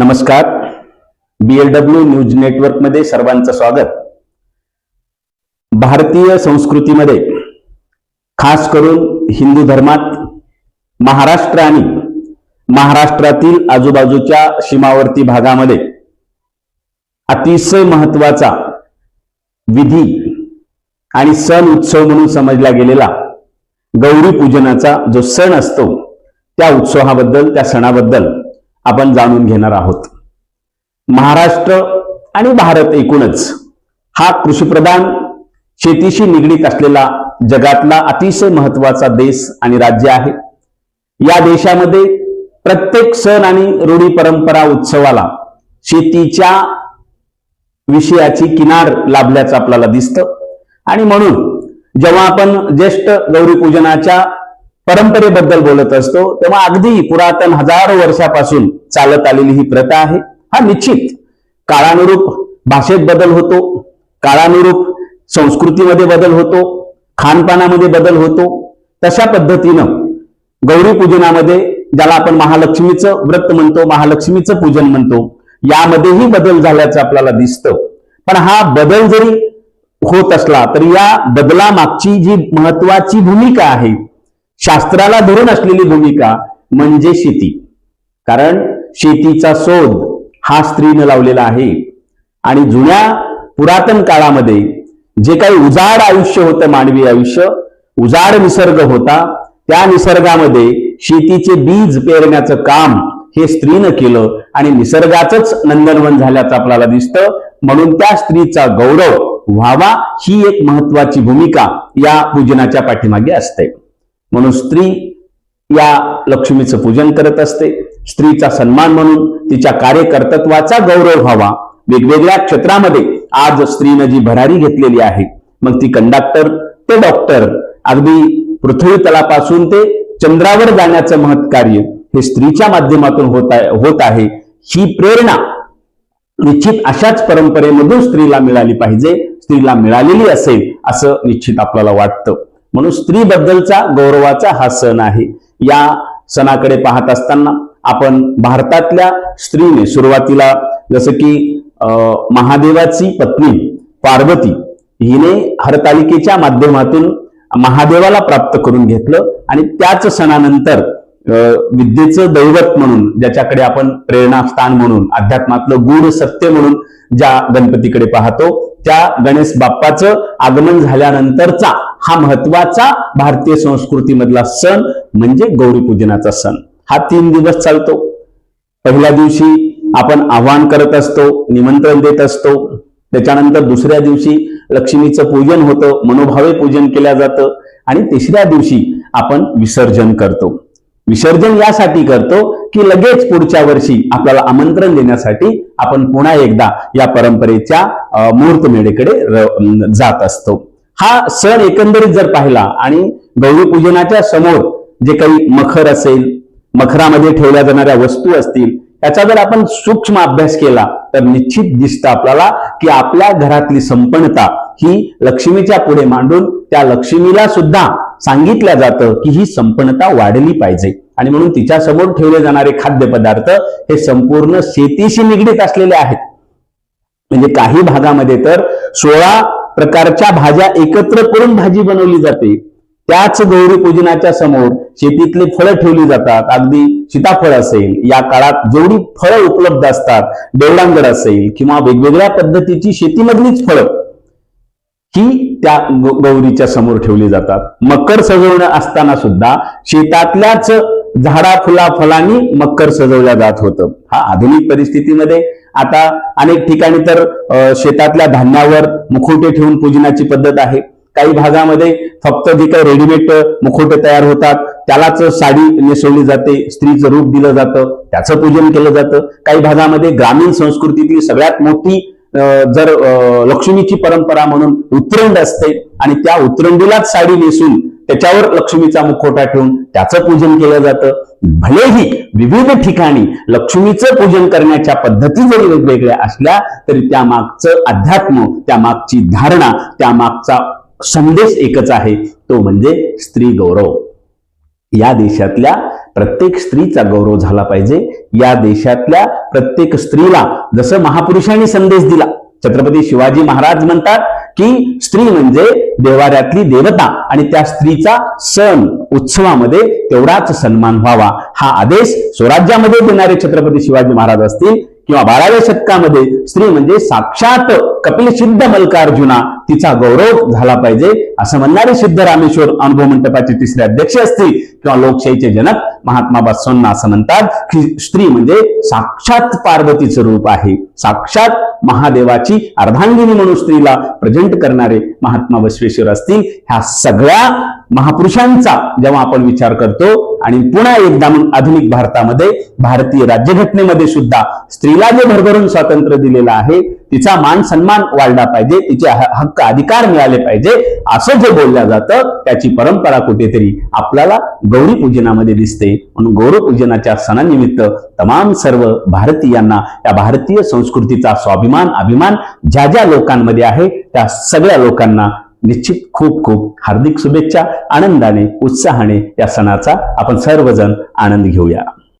नमस्कार. BLW news नेटवर्कमध्ये सर्वांचं स्वागत. भारतीय संस्कृतीमध्ये खास करून हिंदू धर्मात महाराष्ट्र आणि महाराष्ट्रातील आजूबाजूच्या सीमावर्ती भागामध्ये अतिशय महत्त्वाचा विधी आणि सण उत्सव म्हणून समजला गेलेला गौरी पूजनाचा जो सण असतो त्या उत्सवाबद्दल त्या सणाबद्दल आपण जाणून घेणार आहोत. महाराष्ट्र आणि भारत एकूणच हा कृषीप्रधान शेतीशी निगडीत असलेला जगातला अतिशय महत्त्वाचा देश आणि राज्य आहे. या देशामध्ये प्रत्येक सण आणि रूढी परंपरा उत्सवाला शेतीच्या विषयाची किनार लाभल्याचं आपल्याला दिसतं. आणि म्हणून जेव्हा आपण ज्येष्ठ गौरीपूजनाच्या परंपरेबद्दल बोलत असतो तेव्हा अगदी पुरातन हजारो वर्षापासून चालत आलेली ही प्रथा आहे. हा निश्चित काळानुरूप भाषेत बदल होतो काळानुरूप संस्कृतीमध्ये बदल होतो खानपानामध्ये बदल होतो. तशा पद्धतीनं गौरी पूजनामध्ये ज्याला आपण महालक्ष्मीचं व्रत म्हणतो महालक्ष्मीचं पूजन म्हणतो यामध्येही बदल झाल्याचं आपल्याला दिसतं. पण हा बदल जरी होत असला तरी या बदलामागची जी महत्वाची भूमिका आहे शास्त्राला धरून असलेली भूमिका म्हणजे शेती. कारण शेतीचा शोध हा स्त्रीनं लावलेला आहे. आणि जुन्या पुरातन काळामध्ये जे काही उजाड आयुष्य होतं मानवी आयुष्य उजाड निसर्ग होता त्या निसर्गामध्ये शेतीचे बीज पेरण्याचं काम हे स्त्रीनं केलं आणि निसर्गाचंच नंदनवन झाल्याचं आपल्याला दिसतं. म्हणून त्या स्त्रीचा गौरव व्हावा ही एक महत्वाची भूमिका या पूजनाच्या पाठीमागे असते. म्हणून स्त्री या लक्ष्मीचं पूजन करत असते. स्त्रीचा सन्मान म्हणून तिच्या कार्यकर्तत्वाचा गौरव व्हावा. वेगवेगळ्या क्षेत्रामध्ये आज स्त्रीनं जी भरारी घेतलेली आहे मग ती कंडक्टर ते डॉक्टर अगदी पृथ्वी तलापासून ते चंद्रावर जाण्याचं महत् कार्य हे स्त्रीच्या माध्यमातून होत आहे होत आहे. ही प्रेरणा निश्चित अशाच परंपरेमधून स्त्रीला मिळाली पाहिजे स्त्रीला मिळालेली असेल असं निश्चित आपल्याला वाटतं. म्हणून स्त्रीबद्दलचा गौरवाचा हा सण आहे. या सणाकडे पाहत असताना आपण भारतातल्या स्त्रीने सुरुवातीला जसं की अं, महादेवाची पत्नी पार्वती हिने हरतालिकेच्या माध्यमातून महादेवाला प्राप्त करून घेतलं आणि त्याच सणानंतर अं, विद्येचं दैवत म्हणून ज्याच्याकडे आपण प्रेरणास्थान म्हणून अध्यात्मातलं गूढ सत्य म्हणून ज्या गणपतीकडे पाहतो त्या गणेश बाप्पाचं आगमन झाल्यानंतरचा हा महत्त्वाचा भारतीय संस्कृतीमधला सण म्हणजे गौरीपूजनाचा सण. हा तीन दिवस चालतो. पहिल्या दिवशी आपण आव्हान करत असतो निमंत्रण देत असतो. त्याच्यानंतर दुसऱ्या दिवशी लक्ष्मीचं पूजन होतं मनोभावे पूजन केलं जातं आणि तिसऱ्या दिवशी आपण विसर्जन करतो. विसर्जन यासाठी करतो की लगेच पुढच्या वर्षी आपल्याला आमंत्रण देण्यासाठी आपण पुन्हा एकदा या परंपरेच्या अं, मुहूर्तमेढेकडे जात असतो. हा सण एकंदरीत जर पाहिला आणि गौरीपूजनाच्या समोर जे काही मखर असेल मखरामध्ये ठेवल्या जाणाऱ्या वस्तू असतील याचा जर आपण सूक्ष्म अभ्यास केला तर निश्चित दिसतं आपल्याला की आपल्या घरातली संपन्नता ही लक्ष्मीच्या पुढे मांडून त्या लक्ष्मीला सुद्धा सांगितलं जातं की ही संपन्नता वाढली पाहिजे. आणि म्हणून तिच्या समोर ठेवले जाणारे खाद्यपदार्थ हे संपूर्ण शेतीशी निगडीत असलेले आहेत. म्हणजे काही भागामध्ये तर सोळा प्रकारच्या भाज्या एकत्र करून भाजी बनवली जाते. त्याच गौरी पूजनाच्या समोर शेतीतले फळं ठेवली जातात. अगदी सीताफळ असेल या काळात जेवढी फळं उपलब्ध असतात देवडांगड असेल किंवा वेगवेगळ्या पद्धतीची शेतीमधलीच फळं ही त्या गौरीच्या समोर ठेवली जातात. मकर सजवणं असताना सुद्धा शेतातल्याच झाडा फुला फळांनी मकर सजवल्या जात होतं. हा आधुनिक परिस्थितीमध्ये आता अनेक ठिकाणी तर अं, शेतातल्या धान्यावर मुखवटे ठेवून पूजनाची पद्धत आहे. काही भागामध्ये फक्त जे काही रेडीमेड मुखोटे तयार होतात त्यालाच साडी नेसवली जाते स्त्रीचं रूप दिलं जातं त्याचं पूजन केलं जातं. काही भागामध्ये ग्रामीण संस्कृतीतली सगळ्यात मोठी अं, जर अं, लक्ष्मीची परंपरा म्हणून उतरंड असते आणि त्या उतरंडीलाच साडी नेसून त्याच्यावर लक्ष्मीचा मुखोटा ठेवून त्याचं पूजन केलं जातं. भलेही विविध ठिकाणी लक्ष्मीचं पूजन करण्याच्या पद्धती जरी वेगवेगळ्या असल्या तरी त्या मागचं अध्यात्म त्या मागची धारणा त्या मागचा संदेश एकच आहे तो म्हणजे स्त्री गौरव. या देशातल्या प्रत्येक स्त्रीचा गौरव झाला पाहिजे. या देशातल्या प्रत्येक स्त्रीला जसं महापुरुषांनी संदेश दिला छत्रपती शिवाजी महाराज म्हणतात की स्त्री म्हणजे देवाऱ्यातली देवता आणि त्या स्त्रीचा सण उत्सवामध्ये तेवढाच सन्मान व्हावा. हा आदेश स्वराज्यामध्ये देणारे छत्रपती शिवाजी महाराज असतील किंवा बाराव्या शतकामध्ये स्त्री म्हणजे साक्षात कपिल सिद्ध मल्कार्जुना तिचा गौरव झाला पाहिजे असं म्हणणारे सिद्ध रामेश्वर अनुभव मंडपाचे तिसरे अध्यक्ष असतील किंवा लोकशाहीचे जनक महात्मा बसवांना असं म्हणतात की स्त्री म्हणजे साक्षात पार्वतीचं रूप आहे. साक्षात महादेवाची अर्धांगिनी म्हणून स्त्रीला प्रेझेंट करणारे महात्मा बसवेश्वर असतील ह्या सगळ्या महापुरुषांचा जेव्हा आपण विचार करतो आणि पुन्हा एकदा मग आधुनिक भारतामध्ये भारतीय राज्यघटनेमध्ये सुद्धा स्त्रीला जे भरभरून स्वातंत्र्य दिलेलं आहे तिचा मान सन्मान वाढला पाहिजे तिचे हक्क अधिकार मिळाले पाहिजे असं जे बोललं जातं त्याची परंपरा कुठेतरी आपल्याला गौरी पूजनामध्ये दिसते. म्हणून गौरवपूजनाच्या सणानिमित्त तमाम सर्व भारतीयांना या भारतीय संस्कृतीचा स्वाभिमान अभिमान ज्या ज्या लोकांमध्ये आहे त्या सगळ्या लोकांना निश्चित खूप खूप हार्दिक शुभेच्छा आनंदाने उत्साहाने या सणाचा आपण सर्वजण आनंद घेऊया.